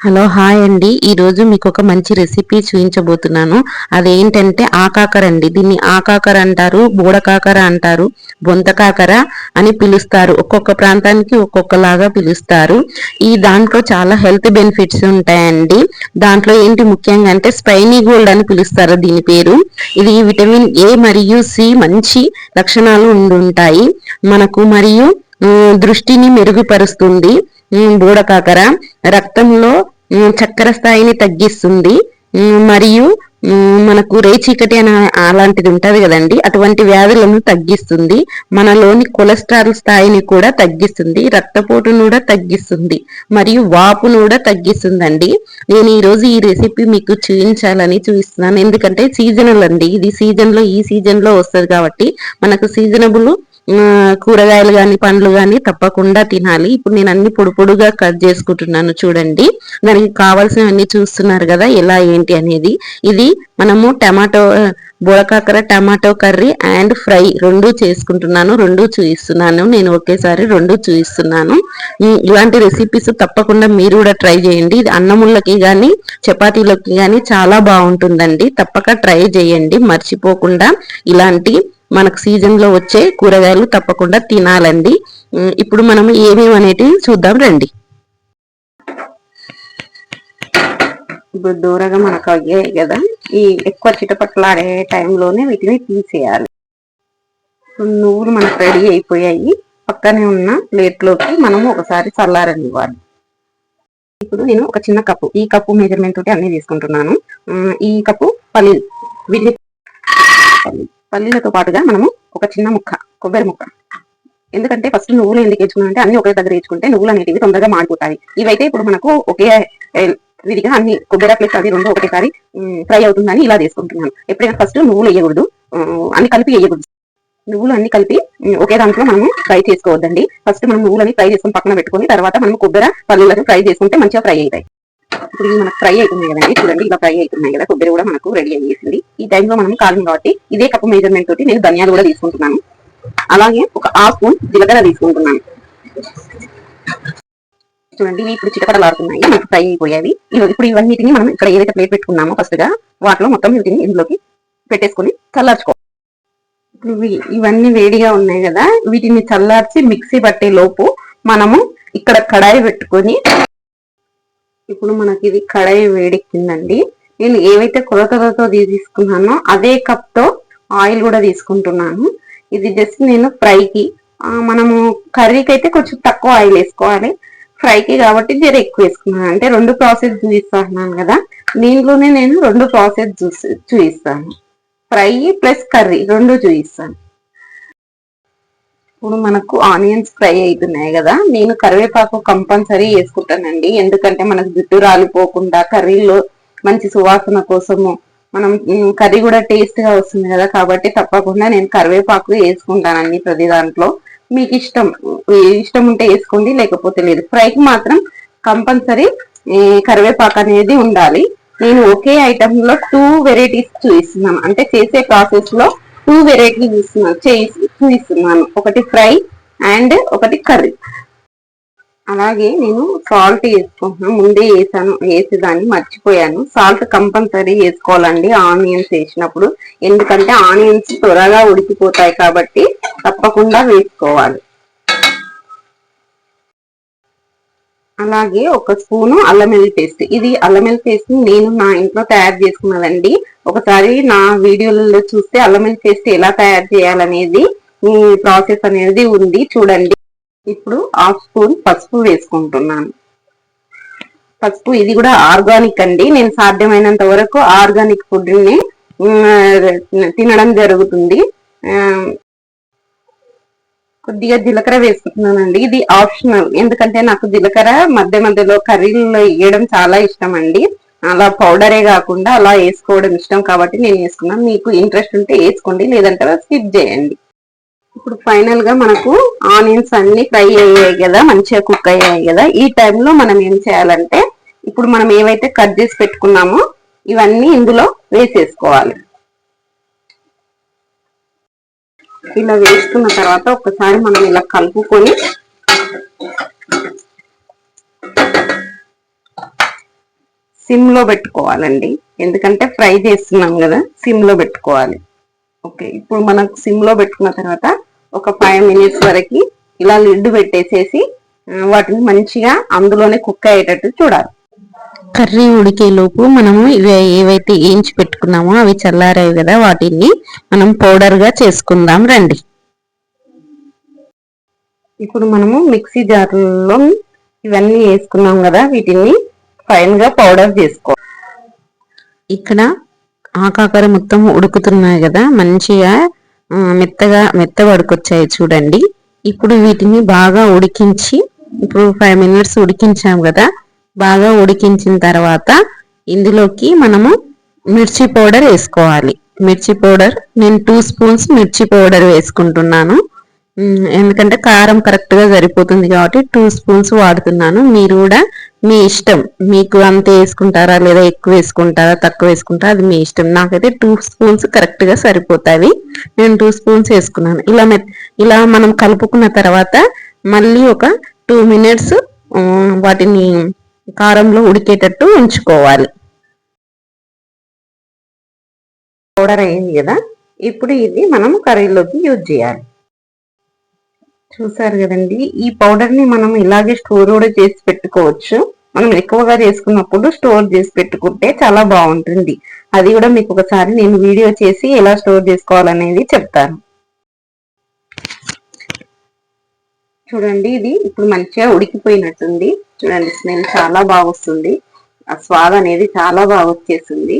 Hello hi అండి. ఈ రోజు మీకు ఒక మంచి రెసిపీ చూపించబోతున్నాను అదేంటంటే ఆకాకర అండి. దీన్ని ఆకాకర అంటారు బోడకాకర అంటారు బొంతకాకర అని పిలుస్తారు. ఒక్కొక్క ప్రాంతానికి ఒక్కొక్కలాగా పిలుస్తారు. ఈ దాంట్లో చాలా హెల్త్ బెనిఫిట్స్ ఉంటాయండి. దాంట్లో ఏంటి ముఖ్యంగా అంటే స్పైనీ గోల్డ్ అని పిలుస్తారు దీని పేరు. ఇది విటమిన్ ఏ మరియు సి మంచి లక్షణాలు ఉండుంటాయి. మనకు మరియు దృష్టిని మెరుగుపరుస్తుంది. బూడకాకర. రక్తంలో చక్కెర స్థాయిని తగ్గిస్తుంది. మరియు మనకు రేచీకటి అనే అలాంటిది ఉంటుంది కదండి. అటువంటి వ్యాధులను తగ్గిస్తుంది. మనలోని కొలెస్ట్రాల్ స్థాయిని కూడా తగ్గిస్తుంది. రక్తపోటును కూడా తగ్గిస్తుంది. మరియు వాపును కూడా తగ్గిస్తుందండి. నేను ఈరోజు ఈ రెసిపీ మీకు చూపించాలని చూపిస్తున్నాను. ఎందుకంటే సీజనల్ అండి. ఇది సీజన్లో ఈ సీజన్లో వస్తుంది కాబట్టి మనకు సీజనబుల్ కూరగాయలు కానీ పండ్లు కానీ తప్పకుండా తినాలి. ఇప్పుడు నేను అన్ని పొడి పొడుగా కట్ చేసుకుంటున్నాను చూడండి. దానికి కావాల్సినవన్నీ చూస్తున్నారు కదా ఎలా ఏంటి అనేది. ఇది మనము టమాటో బుడకాకర టమాటో కర్రీ అండ్ ఫ్రై రెండు చేసుకుంటున్నాను రెండు చూపిస్తున్నాను నేను ఒకేసారి రెండు చూపిస్తున్నాను ఇలాంటి రెసిపీస్ తప్పకుండా మీరు కూడా ట్రై చేయండి. ఇది అన్నముళ్ళకి కానీ చపాతీలకి కానీ చాలా బాగుంటుందండి. తప్పక ట్రై చేయండి. మర్చిపోకుండా ఇలాంటి మనకు సీజన్లో వచ్చే కూరగాయలు తప్పకుండా తినాలండి. ఇప్పుడు మనం ఏమేమి అనేటివి చూద్దాం రండి. ఇప్పుడు దూరగా మనకు అయ్యాయి కదా ఈ ఎక్కువ చిటపట్లాడే టైంలోనే వీటిని తీసేయాలి. నువ్వులు మనకు రెడీ అయిపోయాయి. పక్కనే ఉన్న ప్లేట్లోకి మనము ఒకసారి చల్లారనివ్వాలి ఇప్పుడు నేను ఒక చిన్న కప్పు ఈ కప్పు మెజర్మెంట్ తోటి అన్ని తీసుకుంటున్నాను. ఈ కప్పు పల్లీలు. వీటిని పల్లీలతో పాటుగా మనము ఒక చిన్న ముక్క కొబ్బరి ముక్క. ఎందుకంటే ఫస్ట్ నువ్వులు ఎందుకు వేసుకున్నాం అన్ని ఒకే దగ్గర వేసుకుంటే నువ్వులు అనేటివి తొందరగా మాడిపోతాయి. ఇవైతే ఇప్పుడు మనకు ఒకే విధిగా అన్ని కొబ్బరి ప్లేస్ అది రెండు ఒకటేసారి ఫ్రై అవుతుందని ఇలా తీసుకుంటున్నాను ఎప్పుడైనా ఫస్ట్ నువ్వులు వేయకూడదు. అన్ని కలిపి వేయకూడదు. నువ్వులు అన్ని కలిపి ఒకే దాంట్లో మనము ఫ్రై చేసుకోవద్దండి. ఫస్ట్ మనం నువ్వులని ఫ్రై చేసుకుని పక్కన పెట్టుకుని తర్వాత మనం కొబ్బరి పల్లీలను ఫ్రై చేసుకుంటే మంచిగా ఫ్రై అవుతాయి. ఇప్పుడు ఇది మనకు ఫ్రై అవుతున్నాయి కదండి. చూడండి ఇలా ఫ్రై అవుతున్నాయి కదా. కొబ్బరి కూడా మనకు రెడీ అయ్యేసింది. ఈ టైంలో మనం కాలం కాబట్టి ఇదే కప్పు మెజర్మెంట్ తోటి నేను ధనియాలు కూడా తీసుకుంటున్నాను. అలాగే ఒక హాఫ్ స్పూన్ జీలకర్ర తీసుకుంటున్నాను. చూడండి ఇవి ఇప్పుడు చిటపడలాడుతున్నాయి మనకు ఫ్రై అయిపోయాయి. ఇప్పుడు ఇవన్నిటిని మనం ఇక్కడ ఏదైతే ప్లేట్ పెట్టుకున్నామో ఫస్ట్గా వాటిలో మొత్తం వీటిని ఇందులోకి పెట్టేసుకుని చల్లార్చుకో ఇప్పుడు ఇవన్నీ వేడిగా ఉన్నాయి కదా. వీటిని చల్లార్చి మిక్సీ పట్టే లోపు మనము ఇక్కడ కడాయి పెట్టుకొని ఇప్పుడు మనకి ఇది కడాయి వేడెక్కిందండి నేను ఏవైతే కొలతలతో తీసుకున్నానో అదే కప్తో ఆయిల్ కూడా తీసుకుంటున్నాను. ఇది జస్ట్ నేను ఫ్రైకి మనము కర్రీకి అయితే కొంచెం తక్కువ ఆయిల్ వేసుకోవాలి. ఫ్రైకి కాబట్టి జర ఎక్కువ వేసుకున్నాను. అంటే రెండు ప్రాసెస్ చూపిస్తున్నాను కదా దీంట్లోనే నేను రెండు ప్రాసెస్ చూసి చూపిస్తాను. ఫ్రై ప్లస్ కర్రీ రెండు చూపిస్తాను. ఇప్పుడు మనకు ఆనియన్స్ ఫ్రై అవుతున్నాయి కదా. నేను కరివేపాకు కంపల్సరీ వేసుకుంటానండి. ఎందుకంటే మనకు జుట్టు రాలిపోకుండా కర్రీలో మంచి సువాసన కోసము మనం కర్రీ కూడా టేస్ట్గా వస్తుంది కదా. కాబట్టి తప్పకుండా నేను కరివేపాకు వేసుకుంటానండి ప్రతి దాంట్లో. మీకు ఇష్టం ఇష్టం ఉంటే వేసుకోండి లేకపోతే లేదు. ఫ్రైకి మాత్రం కంపల్సరీ కరివేపాకు అనేది ఉండాలి. నేను ఒకే ఐటమ్లో టూ వెరైటీస్ చూపిస్తున్నాను. అంటే చేసే ప్రాసెస్లో టూ వెరైటీ చూస్తున్నాను చూపిస్తున్నాను ఒకటి ఫ్రై అండ్ ఒకటి కర్రీ అలాగే నేను సాల్ట్ వేసుకుంటున్నాను ముందే వేసాను వేసేదాన్ని మర్చిపోయాను. సాల్ట్ కంపల్సరీ వేసుకోవాలండి ఆనియన్స్ వేసినప్పుడు. ఎందుకంటే ఆనియన్స్ త్వరగా ఉడికిపోతాయి కాబట్టి తప్పకుండా వేసుకోవాలి. అలాగే ఒక స్పూను అల్లం వెల్లి పేస్ట్. ఇది అల్లం వెల్లి పేస్ట్ నేను నా ఇంట్లో తయారు చేసుకున్నదండి ఒకసారి నా వీడియోలలో చూస్తే అల్లం వెల్లి పేస్ట్ ఎలా తయారు చేయాలనేది ప్రాసెస్ అనేది ఉంది. చూడండి. ఇప్పుడు హాఫ్ స్పూన్ పసుపు వేసుకుంటున్నాను. పసుపు ఇది కూడా ఆర్గానిక్ అండి. నేను సాధ్యమైనంత వరకు ఆర్గానిక్ ఫుడ్ని తినడం జరుగుతుంది. కొద్దిగా జీలకర్ర వేసుకుంటున్నానండి. ఇది ఆప్షనల్. ఎందుకంటే నాకు జీలకర్ర మధ్య మధ్యలో కర్రీలో వేయడం చాలా ఇష్టం అండి అలా పౌడరే కాకుండా అలా వేసుకోవడం ఇష్టం కాబట్టి నేను వేసుకున్నాను. మీకు ఇంట్రెస్ట్ ఉంటే వేసుకోండి లేదంటే స్కిప్ చేయండి. ఇప్పుడు ఫైనల్గా మనకు ఆనియన్స్ అన్ని ఫ్రై అయ్యాయి కదా మంచిగా కుక్ అయ్యాయి కదా. ఈ టైంలో మనం ఏం చేయాలంటే ఇప్పుడు మనం ఏవైతే కట్ చేసి పెట్టుకున్నామో ఇవన్నీ ఇందులో వేసేసుకోవాలి. ఇలా వేసుకున్న తర్వాత ఒకసారి మనం ఇలా కలుపుకొని సిమ్లో పెట్టుకోవాలండి. ఎందుకంటే ఫ్రై చేస్తున్నాం కదా సిమ్లో పెట్టుకోవాలి. ఓకే ఇప్పుడు మనకు సిమ్లో పెట్టుకున్న తర్వాత ఒక ఫైవ్ మినిట్స్ వరకు ఇలా లిడ్ పెట్టేసేసి వాటిని మంచిగా అందులోనే కుక్ అయ్యేటట్టు చూడాలి. కర్రీ ఉడికే లోపు మనము ఇవి ఏవైతే ఏంచి పెట్టుకున్నామో అవి చల్లారాయి కదా వాటిని మనం పౌడర్గా చేసుకుందాం రండి. ఇప్పుడు మనము మిక్సీ జార్లో ఇవన్నీ వేసుకున్నాం కదా వీటిని ఫైన్గా పౌడర్ చేసుకో. ఇక్కడ ఆకాకర మొత్తం ఉడుకుతున్నాయి కదా మంచిగా మెత్తగా మెత్త పడుకొచ్చాయి చూడండి. ఇప్పుడు వీటిని బాగా ఉడికించి ఇప్పుడు ఫైవ్ మినిట్స్ ఉడికించాం కదా బాగా ఉడికించిన తర్వాత ఇందులోకి మనము మిర్చి పౌడర్ వేసుకోవాలి. మిర్చి పౌడర్ నేను టూ స్పూన్స్ మిర్చి పౌడర్ వేసుకుంటున్నాను. ఎందుకంటే కారం కరెక్ట్గా సరిపోతుంది కాబట్టి టూ స్పూన్స్ వాడుతున్నాను. మీరు కూడా మీ ఇష్టం. మీకు అంత వేసుకుంటారా లేదా ఎక్కువ వేసుకుంటారా తక్కువ వేసుకుంటారా అది మీ ఇష్టం. నాకైతే టూ స్పూన్స్ కరెక్ట్గా సరిపోతాయి. నేను టూ స్పూన్స్ వేసుకున్నాను. ఇలా ఇలా మనం కలుపుకున్న తర్వాత మళ్ళీ ఒక టూ మినిట్స్ వాటిని కారంలో ఉడికేటట్టు ఉంచుకోవాలి. పౌడర్ అయింది కదా? ఇప్పుడు ఇది మనం కర్రీలోకి యూజ్ చేయాలి. చూసారు కదండి ఈ పౌడర్ని మనం ఇలాగే స్టోర్ కూడా చేసి పెట్టుకోవచ్చు. మనం ఎక్కువగా చేసుకున్నప్పుడు స్టోర్ చేసి పెట్టుకుంటే చాలా బాగుంటుంది. అది కూడా మీకు ఒకసారి నేను వీడియో చేసి ఎలా స్టోర్ చేసుకోవాలనేది చెప్తాను. చూడండి ఇది ఇప్పుడు మంచిగా ఉడికిపోయినట్టుంది. చూడండి స్మెల్ చాలా బాగా వస్తుంది ఆ స్వాద్ అనేది చాలా బాగా వచ్చేసింది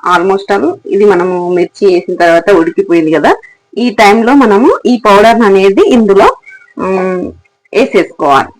ఆల్మోస్ట్ ఆల్ ఇది మనము మిర్చి వేసిన తర్వాత ఉడికిపోయింది కదా. ఈ టైంలో మనము ఈ పౌడర్ అనేది ఇందులో వేసేసుకోవాలి.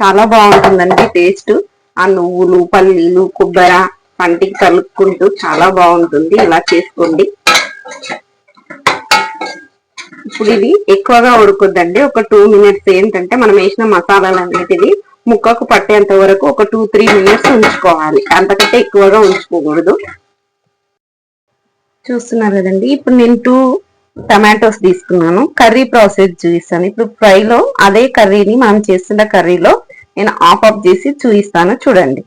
చాలా బాగుంటుందండి టేస్ట్. ఆ నువ్వులు పల్లీలు కొబ్బరి పంటికి కలుపుకుంటూ చాలా బాగుంటుంది. ఇలా చేసుకోండి. ఇప్పుడు ఇది ఎక్కువగా ఉడుకుద్దండి. ఒక టూ మినిట్స్ ఏంటంటే మనం వేసిన మసాలాలు అనేటివి ముక్కకు పట్టేంత వరకు ఒక టూ త్రీ మినిట్స్ ఉంచుకోవాలి. అంతకంటే ఎక్కువగా ఉంచుకోకూడదు. చూస్తున్నారు కదండి. ఇప్పుడు నేను టూ టమాటోస్ తీసుకున్నాను. కర్రీ ప్రాసెస్ చూపిస్తాను. ఇప్పుడు ఫ్రైలో అదే కర్రీని మనం చేస్తున్న కర్రీలో నేను ఆఫ్ ఆఫ్ చేసి చూపిస్తాను. చూడండి.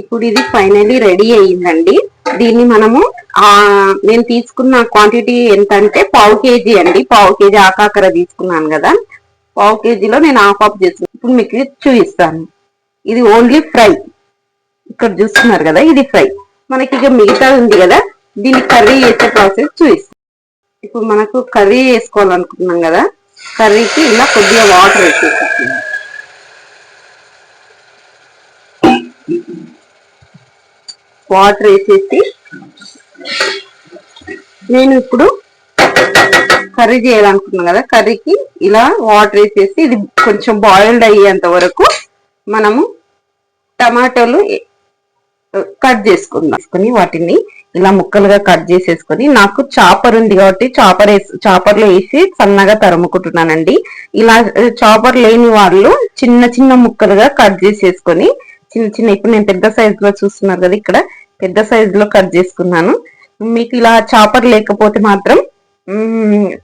ఇప్పుడు ఇది ఫైనలీ రెడీ అయ్యిందండి. దీన్ని మనము ఆ నేను తీసుకున్న క్వాంటిటీ ఎంత అంటే పావు కేజీ అండి. పావు కేజీ ఆకాకర తీసుకున్నాను కదా. పావు కేజీలో నేను ఆఫ్ ఆఫ్ చేస్తున్నాను ఇప్పుడు మీకు చూపిస్తాను. ఇది ఓన్లీ ఫ్రై ఇక్కడ చూస్తున్నారు కదా ఇది ఫ్రై మనకి ఇక మిగతా ఉంది కదా దీన్ని కర్రీ చేసే ప్రాసెస్ చూపిస్తాను. ఇప్పుడు మనకు కర్రీ వేసుకోవాలనుకుంటున్నాం కదా. కర్రీకి ఇలా కొద్దిగా వాటర్ వేసేసి వాటర్ వేసేసి నేను ఇప్పుడు కర్రీ చేయాలనుకున్నాను కదా కర్రీకి ఇలా వాటర్ వేసేసి ఇది కొంచెం బాయిల్డ్ అయ్యేంత వరకు మనము టమాటోలు కట్ చేసుకుందాం. వాటిని ఇలా ముక్కలుగా కట్ చేసేసుకొని నాకు చాపర్ ఉంది కాబట్టి చాపర్ వేసి లో వేసి సన్నగా తరుముకుంటున్నానండి. ఇలా చాపర్ లేని వాళ్ళు చిన్న చిన్న ముక్కలుగా కట్ చేసేసుకొని చిన్న చిన్న ఇప్పుడు నేను పెద్ద సైజులో చూస్తున్నారు కదా ఇక్కడ. పెద్ద సైజులో కట్ చేసుకున్నాను. మీకు ఇలా చాపర్ లేకపోతే మాత్రం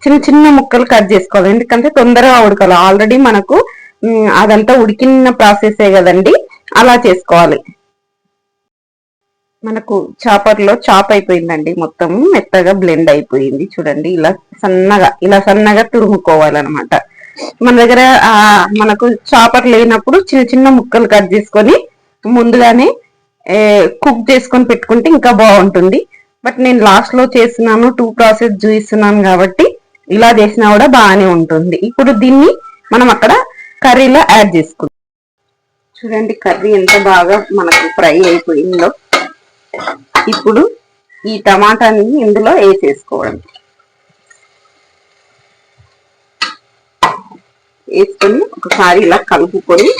చిన్న చిన్న ముక్కలు కట్ చేసుకోవాలి. ఎందుకంటే తొందరగా ఉడకాలి. ఆల్రెడీ మనకు అదంతా ఉడికిన ప్రాసెసే కదండి. అలా చేసుకోవాలి. మనకు చాపర్లో చాప్ అయిపోయిందండి. మొత్తం మెత్తగా బ్లెండ్ అయిపోయింది. చూడండి ఇలా సన్నగా ఇలా సన్నగా తురుముకోవాలన్నమాట. మన దగ్గర మనకు చాపర్ లేనప్పుడు చిన్న చిన్న ముక్కలు కట్ చేసుకొని ముందుగానే కుక్ చేసుకొని పెట్టుకుంటే ఇంకా బాగుంటుంది. బట్ నేను లాస్ట్లో చేస్తున్నాను టూ ప్రాసెస్ చూపిస్తున్నాను కాబట్టి ఇలా చేసినా కూడా బాగానే ఉంటుంది. ఇప్పుడు దీన్ని మనం అక్కడ కర్రీలో యాడ్ చేసుకుందాం. చూడండి కర్రీ ఎంత బాగా మనకు ఫ్రై అయిపోయిందో. ఇప్పుడు ఈ టమాటాని ఇందులో వేసేసుకోవడం. వేసుకొని ఒకసారి ఇలా కలుపుకొని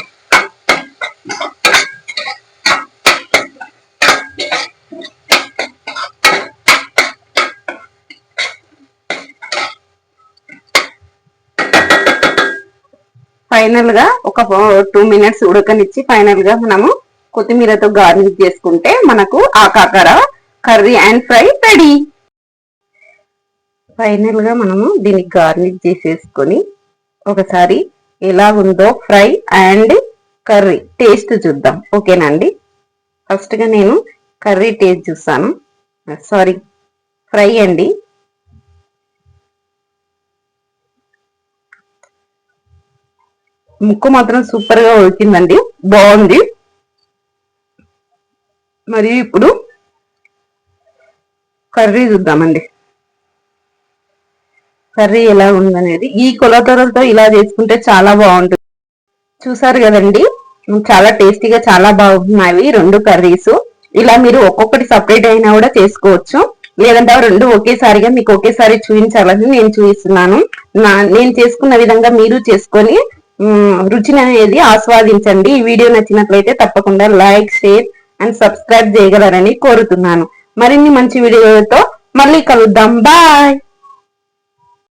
ఫైనల్గా ఒక టూ మినిట్స్ ఉడకనిచ్చి ఫైనల్గా మనము కొత్తిమీరతో గార్నిష్ చేసుకుంటే మనకు ఆకాకర కర్రీ అండ్ ఫ్రై రెడీ. ఫైనల్గా మనము దీనికి గార్నిష్ చేసేసుకొని ఒకసారి ఎలా ఉందో ఫ్రై అండ్ కర్రీ టేస్ట్ చూద్దాం. ఓకేనండి అండి? ఫస్ట్గా నేను కర్రీ టేస్ట్ చూస్తాను. సారీ ఫ్రై అండి. ముక్కు మాత్రం సూపర్గా ఉడికిందండి. బాగుంది. మరియు ఇప్పుడు కర్రీ చూద్దామండి. కర్రీ ఎలా ఉందనేది. ఈ కొలతలతో ఇలా చేసుకుంటే చాలా బాగుంటుంది. చూసారు కదండి? చాలా టేస్టీగా చాలా బాగున్నాయి రెండు కర్రీస్. ఇలా మీరు ఒక్కొక్కటి సపరేట్ అయినా కూడా చేసుకోవచ్చు. లేదంటే రెండు ఒకేసారిగా మీకు ఒకేసారి చూపించాలని నేను చూపిస్తున్నాను. నా నేను చేసుకున్న విధంగా మీరు చేసుకొని రుచిని అనేది ఆస్వాదించండి. ఈ వీడియో నచ్చినట్లయితే తప్పకుండా లైక్ షేర్ అండ్ సబ్స్క్రైబ్ చేయగలరని కోరుతున్నాను. మరిన్ని మంచి వీడియోలతో మళ్ళీ కలుద్దాం. బాయ్!